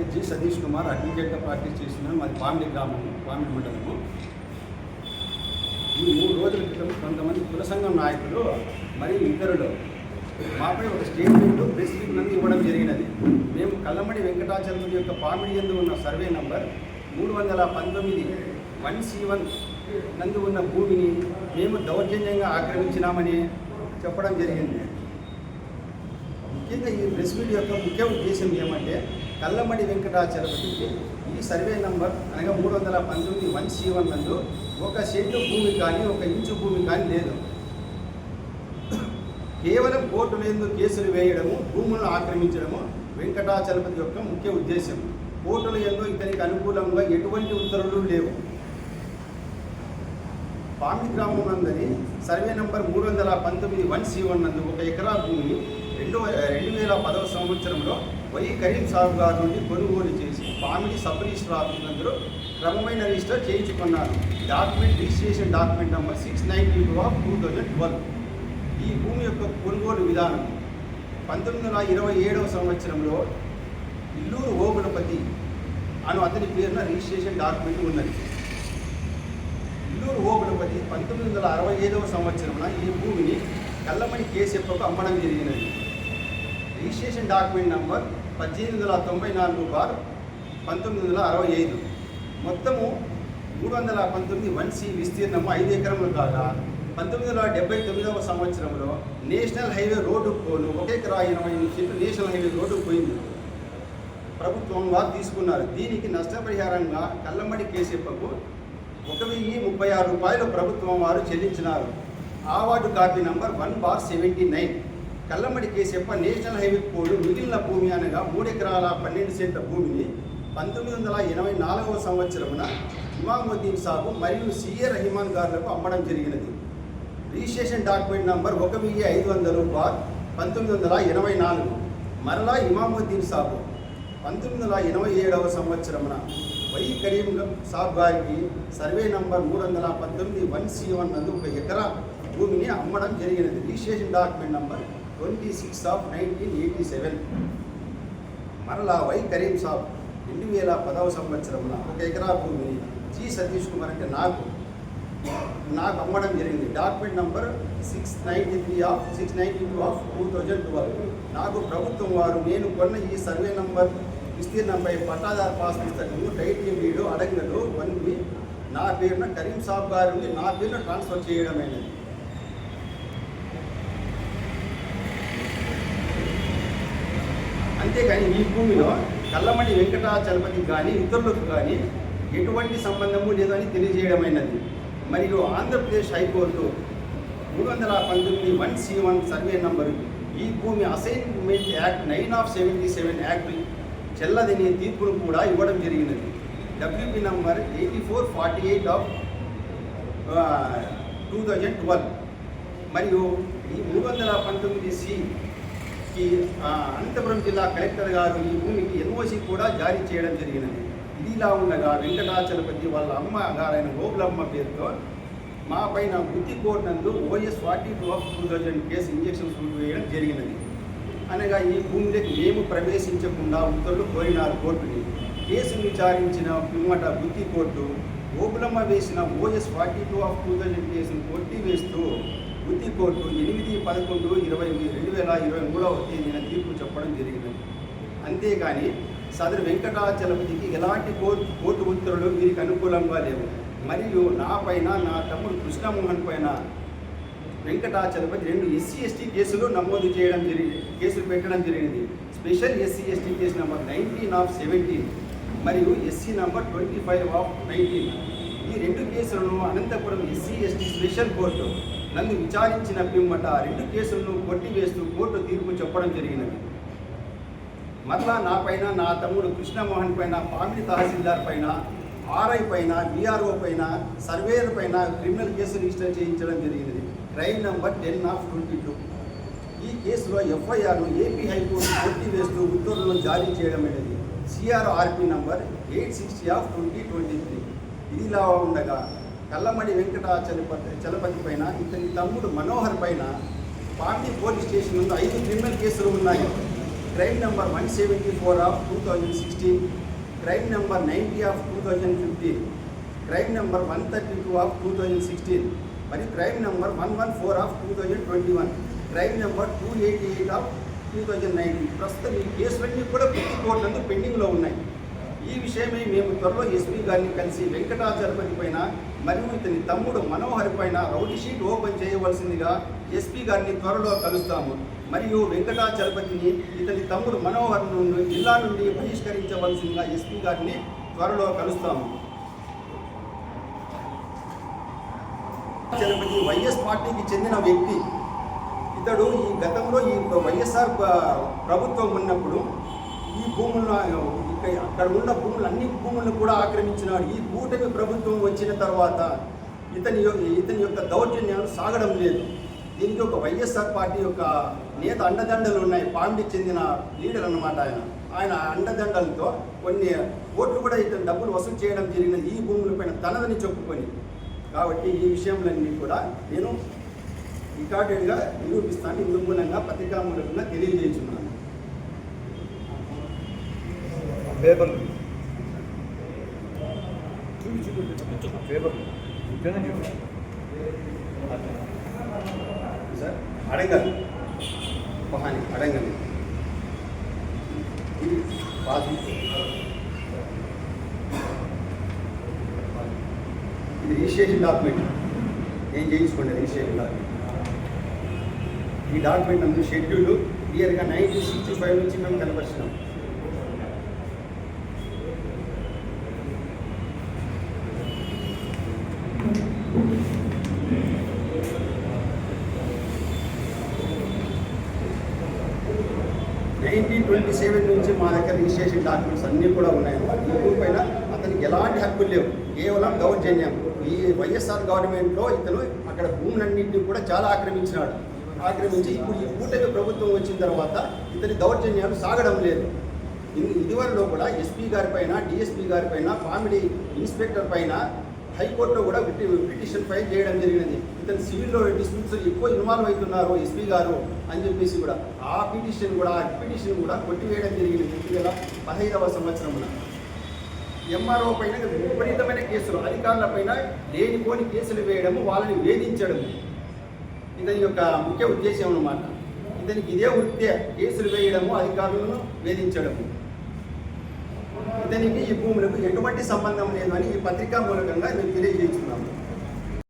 పేరు సతీష్ కుమార్ అడ్వకేట్గా ప్రాక్టీస్ చేస్తున్నాను మాది పామిడి గ్రామం పామిడి మండలము. ఈ మూడు రోజుల క్రితం కొంతమంది కుల సంఘం నాయకులు మరియు ఇతరులు మాపై ఒక స్టేట్మెంట్ ప్రెస్ మీట్ నందు ఇవ్వడం జరిగినది. మేము కల్లమడి వెంకటాచలం యొక్క పామిడి ఎందు ఉన్న సర్వే నంబర్ మూడు వందల పంతొమ్మిది వన్ సి వన్ నందు ఉన్న భూమిని మేము దౌర్జన్యంగా ఆక్రమించినామని చెప్పడం జరిగింది. ముఖ్యంగా ఈ ప్రెస్ మీట్ యొక్క ముఖ్య ఉద్దేశం ఏమంటే కల్లమడి వెంకటాచలపతికి ఈ సర్వే నంబర్ అనగా మూడు వందల పంతొమ్మిది వన్ సి వన్ నందు ఒక సెంటు భూమి కానీ ఒక ఇంచు భూమి కానీ లేదు. కేవలం కోర్టు ఎందు కేసులు వేయడము భూములను ఆక్రమించడము వెంకటాచలపతి యొక్క ముఖ్య ఉద్దేశం కోర్టుల ఎందు ఇతనికి అనుకూలంగా ఎటువంటి ఉత్తర్వులు లేవు. పామి గ్రామం నందని సర్వే నంబర్ మూడు వందల పంతొమ్మిది వన్ సి వన్ నందు ఒక ఎకరా భూమిని రెండు రెండు వేల పదవ సంవత్సరంలో వై కరీం సాబ్ గారి నుండి కొనుగోలు చేసి పామిడి సబ్ రిజిస్టర్ ఆఫీస్ క్రమమైన రిజిస్టర్ చేయించుకున్నాను document registration document number six nine two of two thousand twelve. ఈ భూమి యొక్క కొనుగోలు విధానం. పంతొమ్మిది వందల ఇరవై ఏడవ సంవత్సరంలో ఇల్లూరు ఓగులపతి అను అతని పేరున రిజిస్ట్రేషన్ డాక్యుమెంట్ ఉన్నది. ఇల్లూరు ఓగులపతి పంతొమ్మిది వందల అరవై ఐదవ సంవత్సరంలో ఈ భూమిని కల్లమణి కేసెప్పకు అమ్మడం జరిగినది. రిజిస్ట్రేషన్ డాక్యుమెంట్ నంబర్ పద్దెనిమిది వందల తొంభై నాలుగు బార్ పంతొమ్మిది వందల అరవై ఐదు. మొత్తము మూడు వందల పంతొమ్మిది వన్ సి విస్తీర్ణము ఐదు ఎకరములు కాగా పంతొమ్మిది వందల డెబ్బై తొమ్మిదవ సంవత్సరంలో నేషనల్ హైవే రోడ్డు పోను. ఒకే ఎకరా ఇరవై ఎనిమిది ఫీట్లు నేషనల్ హైవే రోడ్డు పోయింది. ప్రభుత్వం వారు తీసుకున్నారు. దీనికి నష్టపరిహారంగా కల్లమ్మడి కేసెప్పకు ఒక వెయ్యి ముప్పై ఆరు రూపాయలు ప్రభుత్వం వారు చెల్లించినారు. Award copy number one bar seventy nine. Kallamadi Kesappa national highway code మిగిలిన భూమి అనగా మూడు ఎకరాల పన్నెండు సెంట్ల భూమిని పంతొమ్మిది వందల ఎనభై నాలుగవ సంవత్సరమున ఇమాముద్దీన్ సాబు మరియు సిఏ రహిమాన్ గారులకు అమ్మడం జరిగినది రిజిస్ట్రేషన్ డాక్యుమెంట్ నంబర్ ఒక వెయ్యి ఐదు వందలు బార్ పంతొమ్మిది వందల ఎనభై నాలుగు మరలా ఇమాముద్దీన్ సాబు పంతొమ్మిది వందల ఎనభై ఏడవ సంవత్సరమున వై కరీం సాబ్ గారికి సర్వే నంబర్ మూడు వందల పంతొమ్మిది వన్ సి వన్ నందు ఒక ఎకరా భూమిని అమ్మడం జరిగినది registration document number twenty six of nineteen eighty seven మరలా వై కరీం సాబ్ రెండు వేల పదవ సంవత్సరంలో ఒక ఎకరా భూమిని జి సతీష్ కుమార్ అంటే నాకు నాకు అమ్మడం జరిగింది. Document number six ninety three of six ninety two of two thousand twelve నాకు ప్రభుత్వం వారు నేను కొన్న ఈ సర్వే నంబర్ విస్తీర్ణంపై పట్టాదారు పాస్ పుస్తకము టైటిల్ వీడియో అడగనలు వన్ నా పేరున కరీం సాబ్ గారిని నా పేరున ట్రాన్స్ఫర్ చేయడమైనది. అంతేగాని ఈ భూమిలో కల్లమణి వెంకటాచలపతికి కానీ ఇతరులకు కానీ ఎటువంటి సంబంధము లేదని తెలియజేయడమైనది. మరియు ఆంధ్రప్రదేశ్ హైకోర్టు మూడు వందల పంతొమ్మిది one C one survey number ఈ భూమి assignment act nine of seventy seven act చెల్లదని తీర్పును కూడా ఇవ్వడం జరిగినది. WP number eighty four forty eight of two thousand twelve. మరియు ఈ మూడు వందల పంతొమ్మిది సి సికి అనంతపురం జిల్లా కలెక్టర్ గారు ఈ భూమికి ఎన్ఓసి కూడా జారీ చేయడం జరిగినది. ఇది ఇలా ఉండగా వెంకటాచలపతి వాళ్ళ అమ్మ గారైన గోపులమ్మ పేరుతో మా పైన బుద్ధి కోర్టు నందు OS forty two of two thousand case injunction suit వేయడం జరిగినది. అనగా ఈ భూమిలోకి మేము ప్రవేశించకుండా ఉత్తర్వులు కోరినారు కోర్టుని. కేసును విచారించిన పిమ్మట బుద్ధి కోర్టు గోకులమ్మ వేసిన OS forty two of two thousand కేసును కొట్టి కోర్టు ఎనిమిది పదకొండు ఇరవై రెండు వేల ఇరవై మూడవ తేదీన తీర్పు చెప్పడం జరిగింది. అంతేగాని సదరు వెంకటాచలపతికి ఎలాంటి కోర్టు కోర్టు ఉత్తర్వులు వీరికి అనుకూలంగా లేవు. మరియు నా పైన నా తమ్ముడు కృష్ణమోహన్ పైన వెంకటాచలపతి రెండు ఎస్సీ ఎస్టీ కేసులు నమోదు చేయడం జరిగి కేసులు పెట్టడం జరిగింది. Special SC ST case number nineteen of seventeen మరియు SC number twenty five of nineteen. ఈ రెండు కేసులను Anantapur SC ST special court నన్ను విచారించిన పిమ్మట రెండు కేసులను కొట్టివేస్తూ కోర్టు తీర్పు చెప్పడం జరిగినది. మరలా నాపైన నా తమ్ముడు కృష్ణమోహన్ పైన పామిడి తహసీల్దార్ పైన ఆర్ఐ పైన బీఆర్ఓ పైన సర్వేయర్ పైన క్రిమినల్ కేసు రిజిస్టర్ చేయించడం జరిగినది. Train number ten of twenty two. ఈ కేసులో ఎఫ్ఐఆర్ను ఏపీ హైకోర్టు కొట్టివేస్తూ ఉత్తర్వులను జారీ చేయడమైనది CRRP number eight sixty of twenty twenty three. ఇదిలా ఉండగా కల్లమడి వెంకటాచలపతి చలపతి పైన ఇతని తమ్ముడు మనోహర్ పైన పార్టీ పోలీస్ స్టేషన్ నుండి ఐదు క్రిమినల్ కేసులు ఉన్నాయి. Crime number one seventy four of two thousand sixteen crime number ninety of two thousand fifteen crime number one thirty two of two thousand sixteen మరి crime number one one four of two thousand twenty one crime number two eighty eight of two thousand nineteen. ప్రస్తుతం ఈ కేసులన్నీ కూడా ప్రతి court నందు పెండింగ్లో ఉన్నాయి. ఈ విషయమై మేము త్వరలో ఎస్పీ గారిని కలిసి వెంకటాచలపతి పైన మరియు ఇతని తమ్ముడు మనోహర్ పైన రౌడీ షీట్ ఓపెన్ చేయవలసిందిగా ఎస్పీ గారిని త్వరలో కలుస్తాము. మరియు వెంకటాచలపతిని ఇతని తమ్ముడు మనోహర్ నుండి జిల్లా నుండి బహిష్కరించవలసిందిగా ఎస్పీ గారిని త్వరలో కలుస్తాము. చలపతి వైఎస్ పార్టీకి చెందిన వ్యక్తి. ఇతడు ఈ గతంలో ఈ వైఎస్ఆర్ ప్రభుత్వం ఉన్నప్పుడు ఈ భూములను అక్కడ ఉన్న భూములు అన్ని భూములను కూడా ఆక్రమించినాడు. ఈ కూటమి ప్రభుత్వం వచ్చిన తర్వాత ఇతని యొ- ఇతని యొక్క దౌర్జన్యాలు సాగడం లేదు. దీనికి ఒక వైఎస్ఆర్ పార్టీ యొక్క నేత అండదండలు ఉన్నాయి. పాండికి చెందిన లీడర్ అనమాట ఆయన. ఆయన అండదండలతో కొన్ని కోట్లు కూడా ఇతను డబ్బులు వసూలు చేయడం జరిగిన ఈ భూములపైన తనదని చెప్పుకొని కాబట్టి ఈ విషయంలన్నీ కూడా నేను రికార్డెడ్గా నిరూపిస్తాను. ఇందుకు మూలంగా పత్రికా మూలకంగా తెలియజేస్తున్నాను. పేపర్ పేపర్ సార్ అడగలు మహాని అడగలు ఇది ఇది రిజిస్ట్రేషన్ డాక్యుమెంట్. ఏం చేయించుకోండి రిజిస్ట్రేషన్ డాక్యుమెంట్? ఈ డాక్యుమెంట్ నందు షెడ్యూల్ క్లియర్గా నైన్టీన్ సిక్స్టీ ఫైవ్ నుంచి మేము కనపరిచినాం నైన్టీన్ ట్వంటీ సెవెన్ నుంచి మా దగ్గర రిజిస్ట్రేషన్ డాక్యుమెంట్స్ అన్నీ కూడా ఉన్నాయన్నమాట ఈ భూమి పైన అతనికి ఎలాంటి హక్కులు లేవు. కేవలం దౌర్జన్యం. ఈ వైఎస్ఆర్ గవర్నమెంట్లో ఇతను అక్కడ భూములన్నింటినీ కూడా చాలా ఆక్రమించినాడు. ఆక్రమించి ఇప్పుడు ఈ కూటమి ప్రభుత్వం వచ్చిన తర్వాత ఇతని దౌర్జన్యాలు సాగడం లేదు. ఇదివరలో కూడా ఎస్పీ గారి పైన డిఎస్పీ గారి పైన కామెడీ ఇన్స్పెక్టర్ పైన హైకోర్టులో కూడా పిటిషన్ ఫైల్ చేయడం జరిగినది ఇతను సివిల్లో డిస్ప్యూట్స్ ఎక్కువ ఇన్వాల్వ్ అవుతున్నారు ఎస్పీ గారు అని చెప్పేసి కూడా ఆ పిటిషన్ కూడా ఆ పిటిషన్ కూడా కొట్టివేయడం జరిగింది. రెండు వేల పదహైదవ సంవత్సరమున. ఎంఆర్ఓ పైన విపరీతమైన కేసులు అధికారుల పైన లేనిపోని కేసులు వేయడము వాళ్ళని వేధించడం ఇతని యొక్క ముఖ్య ఉద్దేశం అన్నమాట. ఇతనికి ఇదే వృత్తే కేసులు వేయడము అధికారులను వేధించడము. ఇతనికి ఈ భూములకు ఎటువంటి సంబంధం లేదు అని ఈ పత్రికా మూలకంగా మేము తెలియజేస్తున్నాము.